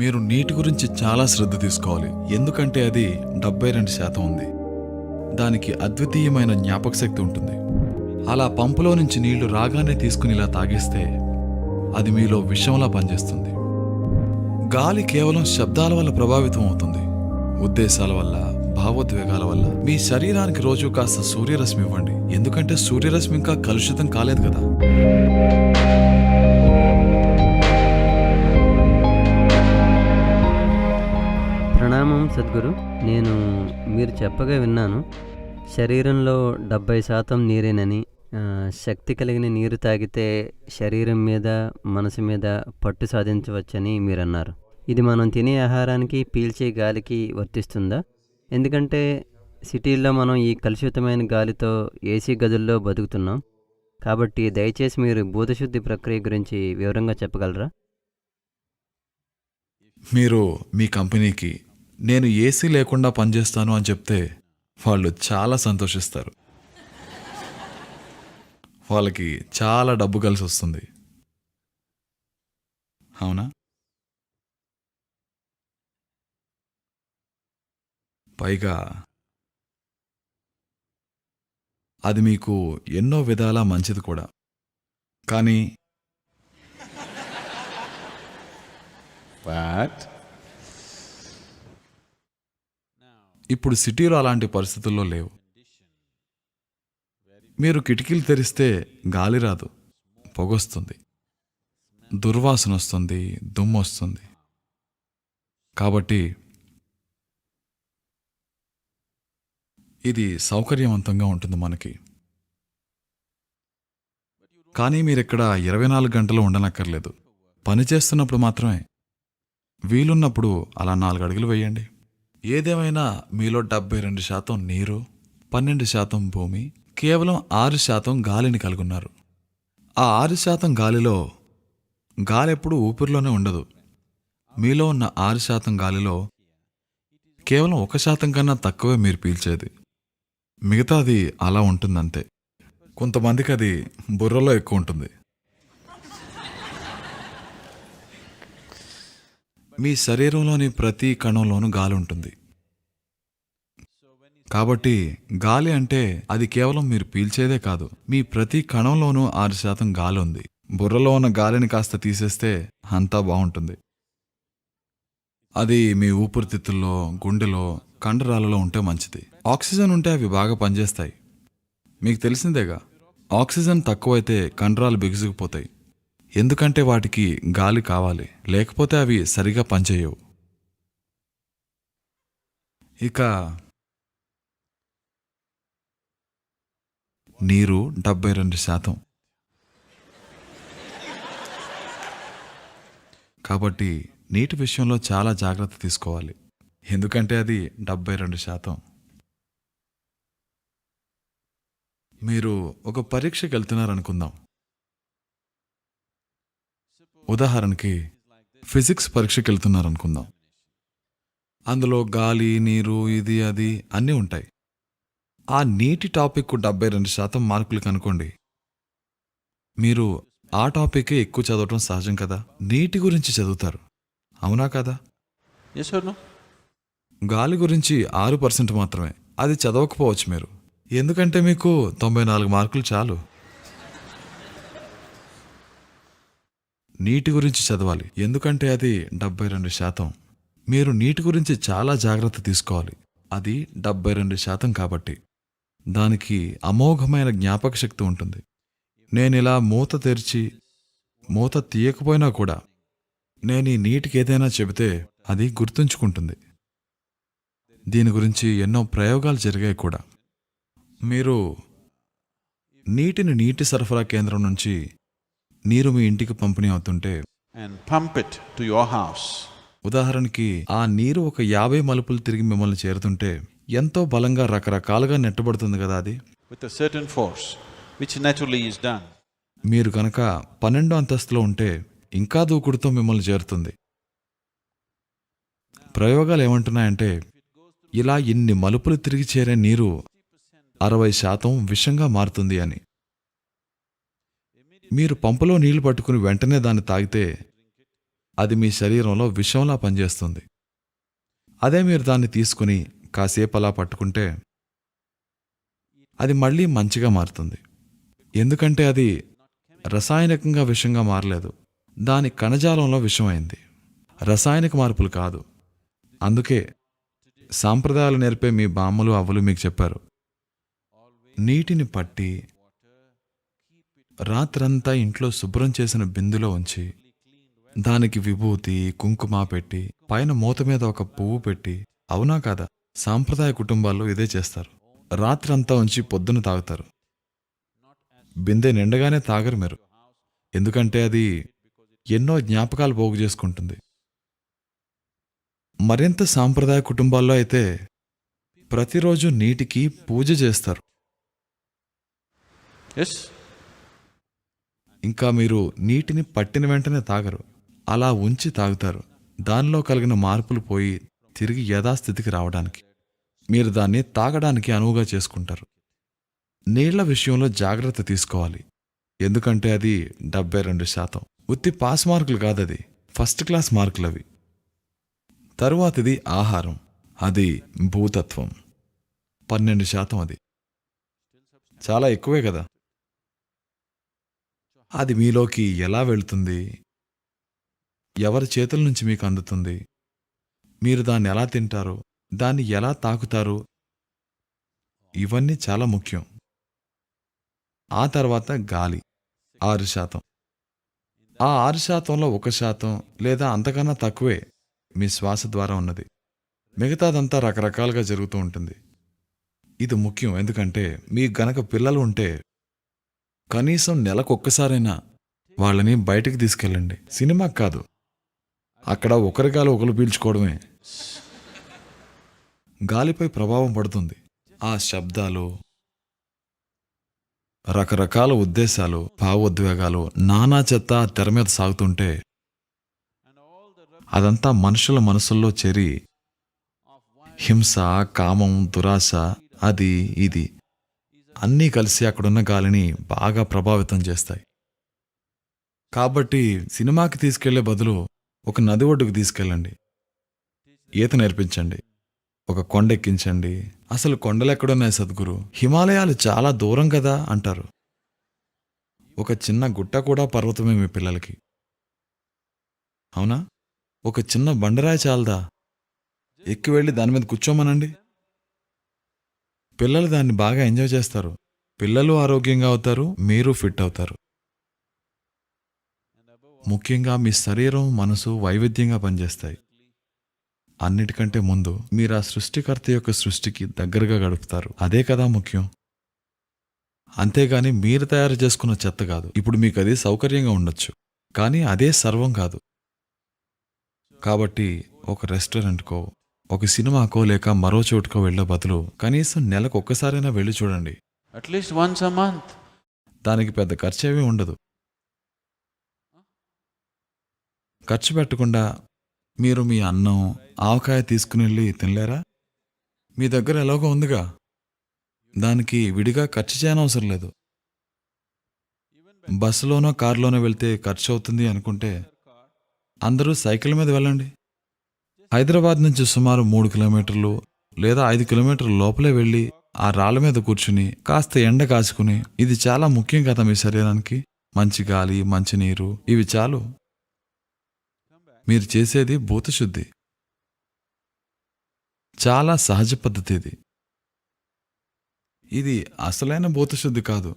మీరు నీటి గురించి చాలా శ్రద్ధ తీసుకోవాలి. ఎందుకంటే అది డెబ్బై రెండు శాతం ఉంది. దానికి అద్వితీయమైన జ్ఞాపక శక్తి ఉంటుంది. అలా పంపులో నుంచి నీళ్ళు రాగానే తీసుకుని ఇలా తాగిస్తే అది మీలో విషంలా పనిచేస్తుంది. గాలి కేవలం శబ్దాల వల్ల ప్రభావితం అవుతుంది. ఉద్దేశాల వల్ల భావోద్వేగాల వల్ల. మీ శరీరానికి రోజు కాస్త సూర్యరశ్మి ఇవ్వండి. ఎందుకంటే సూర్యరశ్మి ఇంకా కలుషితం కాలేదు కదా. సద్గురు. నేను మీరు చెప్పగా విన్నాను. శరీరంలో డెబ్బై శాతం నీరేనని శక్తి కలిగిన నీరు తాగితే శరీరం మీద మనసు మీద పట్టు సాధించవచ్చని మీరు అన్నారు ఇది మనం తినే ఆహారానికి పీల్చే గాలికి వర్తిస్తుందా? ఎందుకంటే సిటీల్లో మనం ఈ కలుషితమైన గాలితో ఏసీ గదుల్లో బతుకుతున్నాం. కాబట్టి దయచేసి మీరు భూతశుద్ధి ప్రక్రియ గురించి వివరంగా చెప్పగలరా? మీరు మీ కంపెనీకి నేను ఏసీ లేకుండా పనిచేస్తాను అని చెప్తే వాళ్ళు చాలా సంతోషిస్తారు. వాళ్ళకి చాలా డబ్బు కలిసి వస్తుంది. అవునా? పైగా అది మీకు ఎన్నో విధాలా మంచిది కూడా. కానీ But ఇప్పుడు సిటీలో అలాంటి పరిస్థితుల్లో లేవు. మీరు కిటికీలు తెరిస్తే గాలి రాదు పొగొస్తుంది దుర్వాసన వస్తుంది దుమ్ము వస్తుంది. కాబట్టి ఇది సౌకర్యవంతంగా ఉంటుంది మనకి. కానీ మీరు ఇక్కడ ఇరవై నాలుగు గంటలు ఉండనక్కర్లేదు. పని చేస్తున్నప్పుడు మాత్రమే. వీలున్నప్పుడు అలా నాలుగు అడుగులు వేయండి. ఏదేమైనా మీలో డెబ్బై రెండు శాతం నీరు పన్నెండు శాతం భూమి కేవలం ఆరు శాతం గాలిని కలుగున్నారు. ఆ ఆరు శాతం గాలిలో గాలి ఎప్పుడు ఊపిరిలోనే ఉండదు. మీలో ఉన్న ఆరు శాతం గాలిలో కేవలం ఒక శాతం కన్నా తక్కువే మీరు పీల్చేది. మిగతాది అలా ఉంటుందంతే. కొంతమందికి అది బుర్రలో ఎక్కువ ఉంటుంది. మీ శరీరంలోని ప్రతి కణంలోనూ గాలి ఉంటుంది. కాబట్టి గాలి అంటే అది కేవలం మీరు పీల్చేదే కాదు. మీ ప్రతి కణంలోనూ ఆరు శాతం గాలి ఉంది. బుర్రలో ఉన్న గాలిని కాస్త తీసేస్తే అంతా బాగుంటుంది. అది మీ ఊపిరితిత్తుల్లో గుండెలో కండరాలలో ఉంటే మంచిది. ఆక్సిజన్ ఉంటే అవి బాగా పనిచేస్తాయి. మీకు తెలిసిందేగా ఆక్సిజన్ తక్కువైతే కండరాలు బిగుసుకుపోతాయి. ఎందుకంటే వాటికి గాలి కావాలి లేకపోతే అవి సరిగా పనిచేయవు. ఇక నీరు డెబ్బై రెండు శాతం. కాబట్టి నీటి విషయంలో చాలా జాగ్రత్త తీసుకోవాలి. ఎందుకంటే అది డెబ్బై రెండు శాతం. మీరు ఒక పరీక్షకి వెళ్తున్నారనుకుందాం. ఉదాహరణకి ఫిజిక్స్ పరీక్షకి వెళ్తున్నారనుకుందాం అందులో గాలి నీరు ఇది అది అన్నీ ఉంటాయి. ఆ నీటి టాపిక్ డెబ్బై రెండు శాతం మార్కులు కనుకోండి మీరు ఆ టాపికే ఎక్కువ చదవటం సహజం కదా? నీటి గురించి చదువుతారు. అవునా కదా? గాలి గురించి ఆరు పర్సెంట్ మాత్రమే. అది చదవకపోవచ్చు మీరు. ఎందుకంటే మీకు తొంభై నాలుగు మార్కులు చాలు. నీటి గురించి చదవాలి. ఎందుకంటే అది డెబ్బై రెండు శాతం. మీరు నీటి గురించి చాలా జాగ్రత్త తీసుకోవాలి. అది డెబ్బై రెండు శాతం కాబట్టి. దానికి అమోఘమైన జ్ఞాపక శక్తి ఉంటుంది. నేను ఇలా మూత తెరిచి మూత తీయకపోయినా కూడా నేను ఈ నీటికి ఏదైనా చెబితే అది గుర్తుంచుకుంటుంది. దీని గురించి ఎన్నో ప్రయోగాలు జరిగాయి కూడా. మీరు నీటిని నీటి సరఫరా కేంద్రం నుంచి నీరు మీ ఇంటికి పంపిణీ అవుతుంటే And pump it to your house. ఉదాహరణకి ఆ నీరు ఒక యాభై మలుపులు తిరిగి మిమ్మల్ని చేరుతుంటే ఎంతో బలంగా రకరకాలుగా నెట్టబడుతుంది కదా అది with a certain force, which naturally is done. మీరు కనుక పన్నెండో అంతస్తులో ఉంటే ఇంకా దూకుడుతో మిమ్మల్ని చేరుతుంది ప్రయోగాలు ఏమంటున్నాయంటే ఇలా ఇన్ని మలుపులు తిరిగి చేరే నీరు అరవై శాతం విషంగా మారుతుంది అని మీరు పంపులో నీళ్ళు పట్టుకుని వెంటనే దాన్ని తాగితే అది మీ శరీరంలో విషంలా పనిచేస్తుంది. అదే మీరు దాన్ని తీసుకుని కాసేపు అలా పట్టుకుంటే అది మళ్ళీ మంచిగా మారుతుంది. ఎందుకంటే అది రసాయనికంగా విషంగా మారలేదు. దాని కణజాలంలో విషమైంది. రసాయనిక మార్పులు కాదు. అందుకే సాంప్రదాయాలు నేర్పే మీ బామ్మలు అవ్వలు మీకు చెప్పారు. నీటిని పట్టి రాత్రంతా ఇంట్లో శుభ్రం చేసిన బిందులో ఉంచి దానికి విభూతి కుంకుమ పెట్టి పైన మూత మీద ఒక పువ్వు పెట్టి అవునా కాదా? సాంప్రదాయ కుటుంబాల్లో ఇదే చేస్తారు. రాత్రంతా ఉంచి పొద్దున తాగుతారు. బిందె నిండగానే తాగరు మీరు. ఎందుకంటే అది ఎన్నో జ్ఞాపకాలు పోగు చేసుకుంటుంది. మరింత సాంప్రదాయ కుటుంబాల్లో అయితే ప్రతిరోజు నీటికి పూజ చేస్తారు. ఎస్ ఇంకా మీరు నీటిని పట్టిన వెంటనే తాగరు. అలా ఉంచి తాగుతారు. దానిలో కలిగిన మార్పులు పోయి తిరిగి యథాస్థితికి రావడానికి. మీరు దాన్ని తాగడానికి అనువుగా చేసుకుంటారు. నీళ్ళ విషయంలో జాగ్రత్త తీసుకోవాలి. ఎందుకంటే అది డెబ్బై రెండు శాతం. ఉత్తి పాస్ మార్కులు కాదది. ఫస్ట్ క్లాస్ మార్కులు అవి తరువాతిది ఆహారం. అది భూతత్వం. పన్నెండు శాతం అది. చాలా ఎక్కువే కదా. అది మీలోకి ఎలా వెళ్తుంది? ఎవరి చేతుల నుంచి మీకు అందుతుంది? మీరు దాన్ని ఎలా తింటారు? దాన్ని ఎలా తాకుతారు? ఇవన్నీ చాలా ముఖ్యం. ఆ తర్వాత గాలి ఆరు శాతం. ఆ ఆరు శాతంలో ఒక శాతం లేదా అంతకన్నా తక్కువే మీ శ్వాస ద్వారా ఉన్నది. మిగతాదంతా రకరకాలుగా జరుగుతూ ఉంటుంది. ఇది ముఖ్యం. ఎందుకంటే మీకు గనక పిల్లలు ఉంటే కనీసం నెలకొక్కసారైనా వాళ్ళని బయటికి తీసుకెళ్ళండి. సినిమా కాదు. అక్కడ ఒకరి గాలి ఒకరు పీల్చుకోవడమే. గాలిపై ప్రభావం పడుతుంది. ఆ శబ్దాలు రకరకాల ఉద్దేశాలు భావోద్వేగాలు నానా చెత్త తెర మీద సాగుతుంటే అదంతా మనుషుల మనసుల్లో చేరి హింస కామం దురాశ అది ఇది అన్నీ కలిసి అక్కడున్న గాలిని బాగా ప్రభావితం చేస్తాయి. కాబట్టి సినిమాకి తీసుకెళ్ళే బదులు ఒక నది ఒడ్డుకు తీసుకెళ్ళండి. ఈత నేర్పించండి. ఒక కొండ ఎక్కించండి. అసలు కొండలు ఎక్కడున్నాయి సద్గురు? హిమాలయాలు చాలా దూరం కదా అంటారు. ఒక చిన్న గుట్ట కూడా పర్వతమే మీ పిల్లలకి. అవునా? ఒక చిన్న బండరాయి చాలదా? ఎక్కి వెళ్ళి దాని మీద కూర్చోమనండి. పిల్లలు దాన్ని బాగా ఎంజాయ్ చేస్తారు. పిల్లలు ఆరోగ్యంగా అవుతారు మీరు ఫిట్ అవుతారు. ముఖ్యంగా మీ శరీరం మనసు వైవిధ్యంగా పనిచేస్తాయి. అన్నిటికంటే ముందు మీరు ఆ సృష్టికర్త యొక్క సృష్టికి దగ్గరగా గడుపుతారు. అదే కదా ముఖ్యం. అంతేగాని మీరు తయారు చేసుకున్న చెత్త కాదు. ఇప్పుడు మీకు అది సౌకర్యంగా ఉండొచ్చు. కానీ అదే సర్వం కాదు. కాబట్టి ఒక రెస్టారెంట్కో ఒక సినిమాకో లేక మరో చోటుకో వెళ్ళే బదులు కనీసం నెలకు ఒక్కసారైనా వెళ్ళి చూడండి. At least once a month. దానికి పెద్ద ఖర్చు ఏమీ ఉండదు. ఖర్చు పెట్టకుండా మీరు మీ అన్నం ఆవకాయ తీసుకుని వెళ్ళి తినలేరా? మీ దగ్గర ఎలాగో ఉందిగా. దానికి విడిగా ఖర్చు చేయనవసరం లేదు. బస్సులోనో కారులోనో వెళ్తే ఖర్చు అవుతుంది అనుకుంటే అందరూ సైకిల్ మీద వెళ్ళండి. హైదరాబాద్ నుంచి సుమారు మూడు కిలోమీటర్లు లేదా ఐదు కిలోమీటర్ల లోపలే వెళ్ళి ఆ రాళ్ళ మీద కూర్చుని కాస్త ఎండ కాచుకుని ఇది చాలా ముఖ్యం కదా మీ శరీరానికి. మంచి గాలి మంచి నీరు ఇవి చాలు. మీరు చేసేది భూతశుద్ధి. చాలా సహజ పద్ధతి ఇది. ఇది అసలైన భూతశుద్ధి కాదు.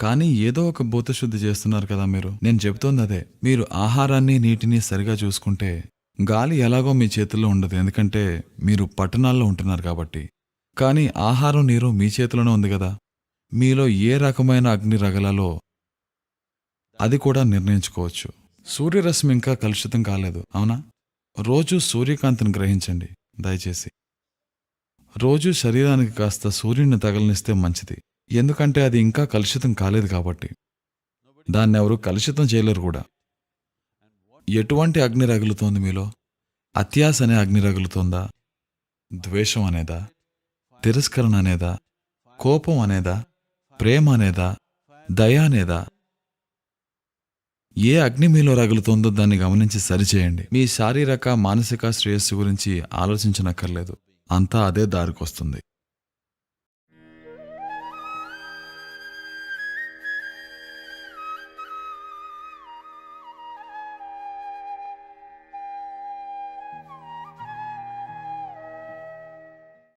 కానీ ఏదో ఒక భూతశుద్ధి చేస్తున్నారు కదా మీరు. నేను చెబుతోంది అదే. మీరు ఆహారాన్ని నీటిని సరిగా చూసుకుంటే గాలి ఎలాగో మీ చేతుల్లో ఉండదు. ఎందుకంటే మీరు పట్టణాల్లో ఉంటున్నారు కాబట్టి. కానీ ఆహారం నీరు మీ చేతిలోనే ఉంది కదా. మీలో ఏ రకమైన అగ్ని రగలలో అది కూడా నిర్ణయించుకోవచ్చు. సూర్యరశ్మి ఇంకా కలుషితం కాలేదు అవునా? రోజు సూర్యకాంతిని గ్రహించండి దయచేసి. రోజు శరీరానికి కాస్త సూర్యుడిని తగలనిస్తే మంచిది. ఎందుకంటే అది ఇంకా కలుషితం కాలేదు కాబట్టి. దాన్ని ఎవరు కలుషితం చేయలేరు కూడా. ఎటువంటి అగ్ని రగులుతోంది మీలో? అత్యాస అనే అగ్ని రగులుతోందా? ద్వేషం అనేదా? తిరస్కరణ అనేదా? కోపం అనేదా? ప్రేమ అనేదా? దయ అనేదా? ఏ అగ్ని మీలో రగులుతోందో దాన్ని గమనించి సరిచేయండి. మీ శారీరక మానసిక శ్రేయస్సు గురించి ఆలోచించనక్కర్లేదు. అంతా అదే దారికొస్తుంది